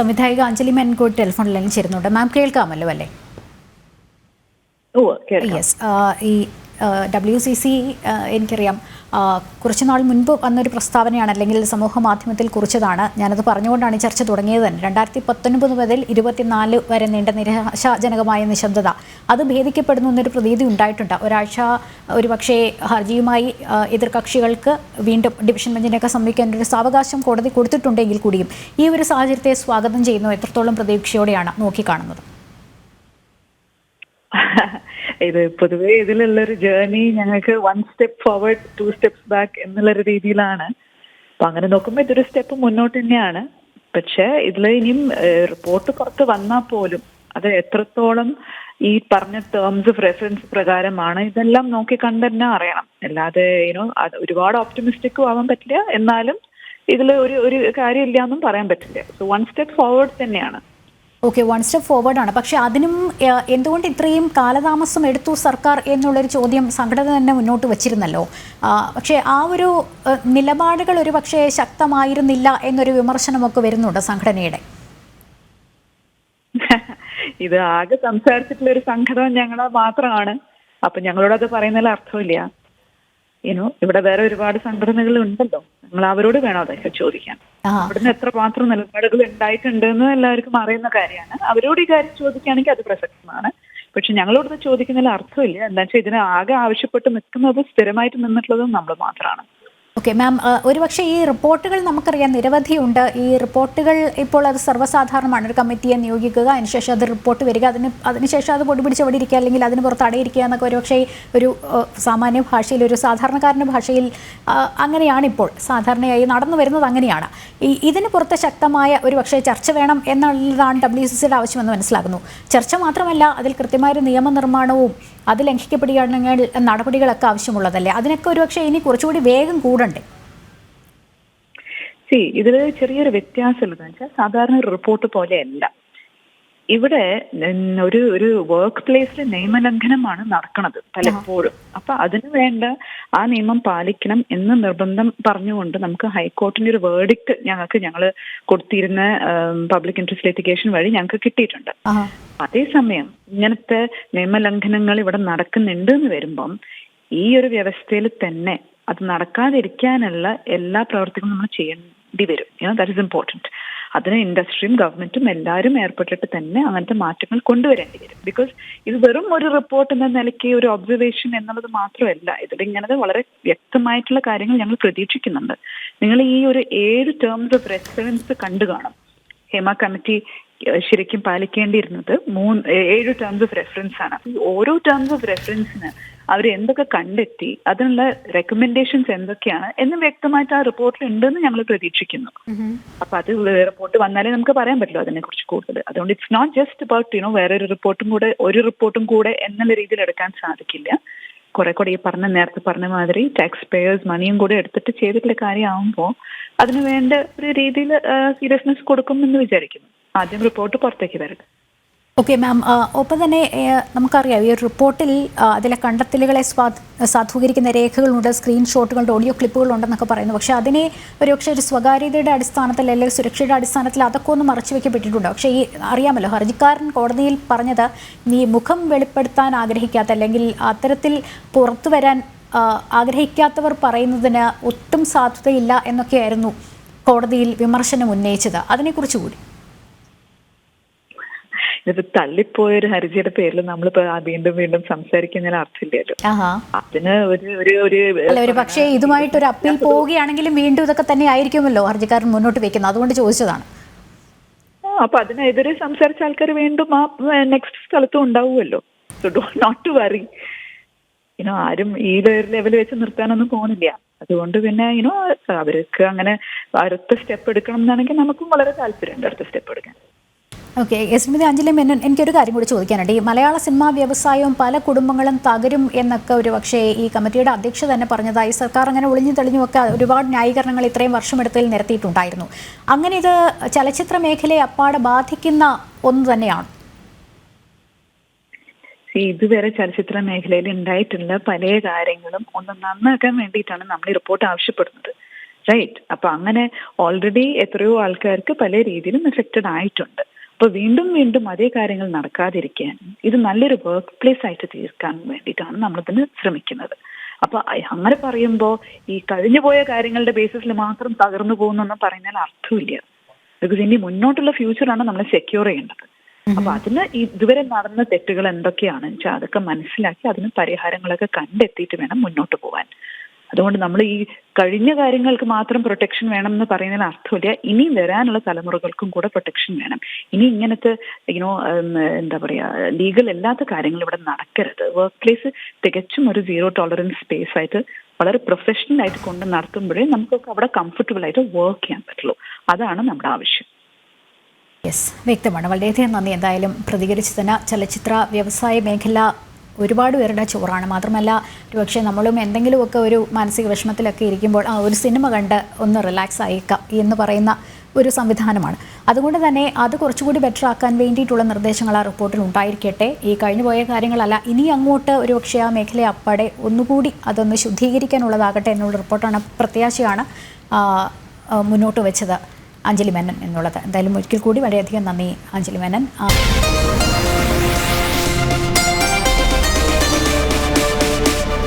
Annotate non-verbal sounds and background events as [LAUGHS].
സംവിധായിക Anjali മെൻകോട്ട് telephone ലൈനിൽ ചേരുന്നുണ്ട്. മാം കേൾക്കാമല്ലോ അല്ലേ? യെസ് ഈ ഡബ്ല്യു സി സി എനിക്കറിയാം. കുറച്ച് നാൾ മുൻപ് വന്നൊരു പ്രസ്താവനയാണ് അല്ലെങ്കിൽ സമൂഹ മാധ്യമത്തിൽ കുറിച്ചതാണ്. ഞാനത് പറഞ്ഞുകൊണ്ടാണ് ഈ ചർച്ച തുടങ്ങിയത് തന്നെ. രണ്ടായിരത്തി പത്തൊൻപത് മുതൽ ഇരുപത്തിനാല് വരെ നീണ്ട നിരാശാജനകമായ നിശബ്ദത. അത് ഭേദിക്കപ്പെടുന്നു എന്നൊരു പ്രതീതി ഉണ്ടായിട്ടുണ്ട്. ഒരാഴ്ച ഒരു പക്ഷേ ഹർജിയുമായി എതിർ എതിർകക്ഷികൾക്ക് വീണ്ടും ഡിവിഷൻ ബെഞ്ചിനെയൊക്കെ സമീപിക്കാൻ ഒരു സാവകാശം കോടതി കൊടുത്തിട്ടുണ്ടെങ്കിൽ കൂടിയും ഈ ഒരു സാഹചര്യത്തെ സ്വാഗതം ചെയ്യുന്നു എത്രത്തോളം പ്രതീക്ഷയോടെയാണ് നോക്കിക്കാണുന്നത്? [LAUGHS] ഇത് പൊതുവേ ഇതിലുള്ള ഒരു ജേർണി ഞങ്ങൾക്ക് one step forward two steps back എന്നുള്ളൊരു രീതിയിലാണ്. അപ്പൊ അങ്ങനെ നോക്കുമ്പോൾ ഇതൊരു സ്റ്റെപ്പ് മുന്നോട്ട് തന്നെയാണ്. പക്ഷേ ഇതിൽ ഇനിയും റിപ്പോർട്ട് പുറത്ത് വന്നാൽ പോലും അത് എത്രത്തോളം ഈ പറഞ്ഞ ടേംസ് ഓഫ് റെഫറൻസ് പ്രകാരമാണ് ഇതെല്ലാം നോക്കി കണ്ട് തന്നെ അറിയണം. അല്ലാതെ യുനോ ഒരുപാട് ഓപ്റ്റിമിസ്റ്റിക്കും ആവാൻ പറ്റില്ല. എന്നാലും ഇതിൽ ഒരു ഒരു കാര്യമില്ല എന്നും പറയാൻ പറ്റില്ല. സോ വൺ സ്റ്റെപ്പ് ഫോർവേഡ് തന്നെയാണ്. ഓക്കെ വൺ സ്റ്റെപ്പ് ഫോർവേഡ് ആണ്. പക്ഷെ അതിനും എന്തുകൊണ്ട് ഇത്രയും കാലതാമസം എടുത്തു സർക്കാർ എന്നുള്ളൊരു ചോദ്യം സംഘടന തന്നെ മുന്നോട്ട് വച്ചിരുന്നല്ലോ? പക്ഷേ ആ ഒരു നിലപാടുകൾ ഒരു പക്ഷേ ശക്തമായിരുന്നില്ല എന്നൊരു വിമർശനമൊക്കെ വരുന്നുണ്ട് സംഘടനയുടെ? [LAUGHS] ഇത് ആകെ സംസാരിച്ചിട്ടുള്ള ഒരു സംഘടന ഞങ്ങളെ മാത്രമാണ്. അപ്പൊ ഞങ്ങളോട് അത് പറയുന്നതിൽ അർത്ഥമില്ല. യുനോ ഇവിടെ വേറെ ഒരുപാട് സംഘടനകൾ ഉണ്ടല്ലോ. നിങ്ങൾ അവരോട് വേണോ അതൊക്കെ ചോദിക്കാൻ. ഇവിടുന്ന് എത്ര മാത്രം നിലപാടുകൾ ഉണ്ടായിട്ടുണ്ട് എന്ന് എല്ലാവർക്കും അറിയുന്ന കാര്യമാണ്. അവരോട് ഈ കാര്യം ചോദിക്കുകയാണെങ്കിൽ അത് പ്രസക്തമാണ്. പക്ഷെ ഞങ്ങളോട് ഇത് ചോദിക്കുന്നതിൽ അർത്ഥമില്ല. എന്താ വെച്ചാൽ ഇതിന് ആകെ ആവശ്യപ്പെട്ട് നിൽക്കുന്നത് സ്ഥിരമായിട്ട് നിന്നിട്ടുള്ളതും നമ്മൾ മാത്രമാണ്. ഓക്കെ മാം ഒരുപക്ഷെ ഈ റിപ്പോർട്ടുകൾ നമുക്കറിയാം. നിരവധിയുണ്ട് ഈ റിപ്പോർട്ടുകൾ ഇപ്പോൾ അത് സർവസാധാരണമാണ്. ഒരു കമ്മിറ്റിയെ നിയോഗിക്കുക അതിനുശേഷം അത് റിപ്പോർട്ട് വരിക അതിന് അതിനുശേഷം അത് പൊടി പിടിച്ച് ഇരിക്കുക അല്ലെങ്കിൽ അതിന് പുറത്ത് അടയിരിക്കുക എന്നൊക്കെ ഒരുപക്ഷെ ഒരു സാമാന്യ ഭാഷയിൽ ഒരു സാധാരണക്കാരന്റെ ഭാഷയിൽ അങ്ങനെയാണ് ഇപ്പോൾ. സാധാരണയായി നടന്നു വരുന്നത് അങ്ങനെയാണ്. ഈ ഇതിന് പുറത്ത് ശക്തമായ ഒരു പക്ഷേ ചർച്ച വേണം എന്നുള്ളതാണ് ഡബ്ല്യു സി സിയുടെ ആവശ്യമെന്ന് മനസ്സിലാകുന്നു ചർച്ച മാത്രമല്ല അതിൽ കൃത്യമായൊരു നിയമനിർമ്മാണവും അത് ലംഘിക്കപ്പെടുകയാണെങ്കിൽ നടപടികളൊക്കെ ആവശ്യമുള്ളതല്ലേ? അതിനൊക്കെ ഒരുപക്ഷെ ഇനി കുറച്ചുകൂടി വേഗം കൂടണ്ടേ. സി ഇതിൽ ചെറിയൊരു വ്യത്യാസമുള്ളത് വെച്ചാൽ സാധാരണ ഒരു റിപ്പോർട്ട് പോലെയല്ല. ഇവിടെ ഒരു ഒരു വർക്ക് പ്ലേസിലെ നിയമലംഘനമാണ് നടക്കുന്നത് പലപ്പോഴും. അപ്പൊ അതിനു വേണ്ട ആ നിയമം പാലിക്കണം എന്ന് നിർബന്ധം പറഞ്ഞുകൊണ്ട് നമുക്ക് ഹൈക്കോർട്ടിന്റെ ഒരു വേർഡിക്ട് ഞങ്ങൾക്ക് ഞങ്ങൾ കൊടുത്തിരുന്ന പബ്ലിക് ഇൻട്രസ്റ്റ് ലിറ്റിഗേഷൻ വഴി ഞങ്ങൾക്ക് കിട്ടിയിട്ടുണ്ട്. അതേസമയം ഇങ്ങനത്തെ നിയമലംഘനങ്ങൾ ഇവിടെ നടക്കുന്നുണ്ട് എന്ന് വരുമ്പം ഈ ഒരു വ്യവസ്ഥയിൽ തന്നെ അത് നടക്കാതിരിക്കാനുള്ള എല്ലാ പ്രവർത്തികളും നമ്മൾ ചെയ്യേണ്ടി വരും. ദാറ്റ് ഇസ് ഇമ്പോർട്ടന്റ് അതിന് ഇൻഡസ്ട്രിയും ഗവൺമെന്റും എല്ലാവരും ഏർപ്പെട്ടിട്ട് തന്നെ അങ്ങനത്തെ മാറ്റങ്ങൾ കൊണ്ടുവരേണ്ടി വരും. ബിക്കോസ് ഇത് വെറും ഒരു റിപ്പോർട്ട് എന്ന നിലയ്ക്ക് ഒരു ഒബ്സർവേഷൻ എന്നുള്ളത് മാത്രമല്ല ഇതിൽ ഇങ്ങനത്തെ വളരെ വ്യക്തമായിട്ടുള്ള കാര്യങ്ങൾ ഞങ്ങൾ പ്രതീക്ഷിക്കുന്നുണ്ട്. നിങ്ങൾ ഈ ഒരു ഏഴ് ടേംസ് ഓഫ് റെസിഡൻസ് കണ്ടു കാണും. ഹേമ കമ്മിറ്റി ശരിക്കും പാലിക്കേണ്ടിയിരുന്നത് മൂന്ന് ഏഴ് ടേംസ് ഓഫ് റെഫറൻസ് ആണ്. ഓരോ ടേംസ് ഓഫ് റെഫറൻസിന് അവർ എന്തൊക്കെ കണ്ടെത്തി അതിനുള്ള റെക്കമെൻഡേഷൻസ് എന്തൊക്കെയാണ് എന്ന് വ്യക്തമായിട്ട് ആ റിപ്പോർട്ടിൽ ഉണ്ടെന്ന് ഞങ്ങൾ പ്രതീക്ഷിക്കുന്നു. അപ്പൊ അത് റിപ്പോർട്ട് വന്നാലേ നമുക്ക് പറയാൻ പറ്റുള്ളൂ അതിനെ കുറിച്ച് കൂടുതൽ അതുകൊണ്ട് it's not just about you know വേറെ ഒരു റിപ്പോർട്ടും കൂടെ ഒരു റിപ്പോർട്ടും കൂടെ എന്നുള്ള രീതിയിൽ എടുക്കാൻ സാധിക്കില്ല. കുറെ കൂടെ ഈ പറഞ്ഞ നേരത്തെ പറഞ്ഞ മാതിരി ടാക്സ് പേയേഴ്സ് മണിയും കൂടെ എടുത്തിട്ട് ചെയ്തിട്ടുള്ള കാര്യമാകുമ്പോൾ അതിന് വേണ്ട ഒരു രീതിയിൽ സീരിയസ്നെസ് കൊടുക്കും എന്ന് വിചാരിക്കുന്നു. ആദ്യം റിപ്പോർട്ട് പുറത്തേക്ക് വരട്ടെ. ഓക്കെ മാം ആ, ഒപ്പം തന്നെ നമുക്കറിയാം ഈ റിപ്പോർട്ടിൽ അതിലെ കണ്ടെത്തലുകളെ സാധൂകരിക്കുന്ന രേഖകളുണ്ട് സ്ക്രീൻഷോട്ടുകളുണ്ട് ഓഡിയോ ക്ലിപ്പുകളുണ്ടെന്നൊക്കെ പറയുന്നു. പക്ഷേ അതിനെ ഒരു പക്ഷേ ഒരു സ്വകാര്യതയുടെ അടിസ്ഥാനത്തിൽ അല്ലെങ്കിൽ സുരക്ഷയുടെ അടിസ്ഥാനത്തിൽ അതൊക്കെ ഒന്ന് മറച്ചു വെക്കപ്പെട്ടിട്ടുണ്ട്. പക്ഷേ ഈ അറിയാമല്ലോ ഹർജിക്കാരൻ കോടതിയിൽ പറഞ്ഞത് നീ മുഖം വെളിപ്പെടുത്താൻ ആഗ്രഹിക്കാത്ത അല്ലെങ്കിൽ അത്തരത്തിൽ പുറത്തു വരാൻ ആഗ്രഹിക്കാത്തവർ പറയുന്നതിന് ഒട്ടും സാധ്യതയില്ല എന്നൊക്കെയായിരുന്നു കോടതിയിൽ വിമർശനം ഉന്നയിച്ചത്. അതിനെക്കുറിച്ച് കൂടി. ഇത് തള്ളിപ്പോയ ഒരു ഹർജിയുടെ പേരിൽ നമ്മളിപ്പോ വീണ്ടും വീണ്ടും സംസാരിക്കുന്നതിന് അർത്ഥമില്ലല്ലോ. അതിന് ഒരു ഒരു ഒരു ഇതുമായിട്ട് ഒരു അപ്പീൽ പോവുകയാണെങ്കിലും വീണ്ടും ഇതൊക്കെ തന്നെ ആയിരിക്കുമല്ലോ ഹർജിക്കാരൻ മുന്നോട്ട് വെക്കുന്നത്. അതുകൊണ്ട് ചോദിച്ചതാണ്. അപ്പൊ അതിനെതിരെ സംസാരിച്ച ആൾക്കാർ വീണ്ടും ആ നെക്സ്റ്റ് സ്ഥലത്തും ഉണ്ടാവുമല്ലോ. So do not to worry ഇനോ ആരും ഈ ലെവൽ വെച്ച് നിർത്താനൊന്നും പോകുന്നില്ല. അതുകൊണ്ട് പിന്നെ ഇനോ അവർക്ക് അങ്ങനെ അടുത്ത സ്റ്റെപ്പ് എടുക്കണം എന്നാണെങ്കിൽ നമുക്കും വളരെ താല്പര്യമുണ്ട് അടുത്ത സ്റ്റെപ്പ് എടുക്കാൻ. ഓക്കെ യസ്മിത അഞ്ജലി മേനോൻ എനിക്കൊരു കാര്യം കൂടി ചോദിക്കാനുണ്ട്. ഈ മലയാള സിനിമാ വ്യവസായവും പല കുടുംബങ്ങളും തകരും എന്നൊക്കെ ഒരു പക്ഷേ ഈ കമ്മിറ്റിയുടെ അധ്യക്ഷ തന്നെ പറഞ്ഞതായി സർക്കാർ അങ്ങനെ ഒളിഞ്ഞു തെളിഞ്ഞുമൊക്കെ ഒരുപാട് ന്യായീകരണങ്ങൾ ഇത്രയും വർഷമെടുത്തതിൽ നിരത്തിയിട്ടുണ്ടായിരുന്നു. അങ്ങനെ ഇത് ചലച്ചിത്ര മേഖലയെ അപ്പാടെ ബാധിക്കുന്ന ഒന്ന് തന്നെയാണ്. ഇതുവരെ ചലച്ചിത്ര മേഖലയിൽ ഉണ്ടായിട്ടുള്ള പല കാര്യങ്ങളും ഒന്ന് നന്നാക്കാൻ വേണ്ടിയിട്ടാണ് നമ്മൾ ഈ റിപ്പോർട്ട് ആവശ്യപ്പെടുന്നത്. റൈറ്റ് അപ്പൊ അങ്ങനെ ഓൾറെഡി എത്രയോ ആൾക്കാർക്ക് പല രീതിയിലും എഫക്റ്റഡ് ആയിട്ടുണ്ട്. അപ്പൊ വീണ്ടും വീണ്ടും അതേ കാര്യങ്ങൾ നടക്കാതിരിക്കാൻ ഇത് നല്ലൊരു വർക്ക് പ്ലേസ് ആയിട്ട് തീർക്കാൻ വേണ്ടിയിട്ടാണ് നമ്മളിതിന് ശ്രമിക്കുന്നത്. അപ്പൊ അങ്ങനെ പറയുമ്പോൾ ഈ കഴിഞ്ഞു പോയ കാര്യങ്ങളുടെ ബേസിസിൽ മാത്രം തകർന്നു പോകുന്നു പറയുന്നതിൽ അർത്ഥമില്ല. ബിക്കോസ് ഇനി മുന്നോട്ടുള്ള ഫ്യൂച്ചറാണ് നമ്മൾ സെക്യൂർ ചെയ്യേണ്ടത്. അപ്പൊ അതിന് ഈ ഇതുവരെ നടന്ന തെറ്റുകൾ എന്തൊക്കെയാണെന്ന് വെച്ചാൽ അതൊക്കെ മനസ്സിലാക്കി അതിന് പരിഹാരങ്ങളൊക്കെ കണ്ടെത്തിയിട്ട് വേണം മുന്നോട്ട് പോകാൻ അതുകൊണ്ട് നമ്മൾ ഈ കഴിഞ്ഞ കാര്യങ്ങൾക്ക് മാത്രം പ്രൊട്ടക്ഷൻ വേണം എന്ന് പറയുന്നതിന് അർത്ഥമില്ല. ഇനി വരാനുള്ള തലമുറകൾക്കും കൂടെ പ്രൊട്ടക്ഷൻ വേണം. ഇനി ഇങ്ങനത്തെ യുനോ എന്താ പറയാ ലീഗൽ അല്ലാത്ത കാര്യങ്ങൾ ഇവിടെ നടക്കരുത്. വർക്ക് പ്ലേസ് തികച്ചും ഒരു സീറോ ടോളറൻസ് സ്പേസ് ആയിട്ട് വളരെ പ്രൊഫഷണൽ ആയിട്ട് കൊണ്ട് നടത്തുമ്പോഴേ നമുക്കൊക്കെ അവിടെ കംഫർട്ടബിൾ ആയിട്ട് വർക്ക് ചെയ്യാൻ പറ്റുള്ളൂ. അതാണ് നമ്മുടെ ആവശ്യം. യെസ് വ്യക്തമാണ്. വളരെയധികം നന്ദി. എന്തായാലും പ്രതികരിച്ചതിന് ചലച്ചിത്ര വ്യവസായ മേഖല ഒരുപാട് പേരുടെ ചോറാണ്. മാത്രമല്ല ഒരുപക്ഷെ നമ്മളും എന്തെങ്കിലുമൊക്കെ ഒരു മാനസിക വിഷമത്തിലൊക്കെ ഇരിക്കുമ്പോൾ ആ ഒരു സിനിമ കണ്ട് ഒന്ന് റിലാക്സ് ആയേക്കാം എന്ന് പറയുന്ന ഒരു സംവിധാനമാണ്. അതുകൊണ്ട് തന്നെ അത് കുറച്ചുകൂടി ബെറ്റർ ആക്കാൻ വേണ്ടിയിട്ടുള്ള നിർദ്ദേശങ്ങൾ ആ റിപ്പോർട്ടിൽ ഉണ്ടായിരിക്കട്ടെ. ഈ കഴിഞ്ഞു പോയ കാര്യങ്ങളല്ല ഇനി അങ്ങോട്ട് ഒരുപക്ഷെ ആ മേഖല അപ്പടെ ഒന്നുകൂടി അതൊന്ന് ശുദ്ധീകരിക്കാനുള്ളതാകട്ടെ എന്നുള്ള റിപ്പോർട്ടാണ് പ്രത്യാശയാണ് മുന്നോട്ട് വെച്ചത് അഞ്ജലി മേനൻ എന്നുള്ളത്. എന്തായാലും ഒരിക്കൽ കൂടി വളരെയധികം നന്ദി അഞ്ജലി മേനൻ.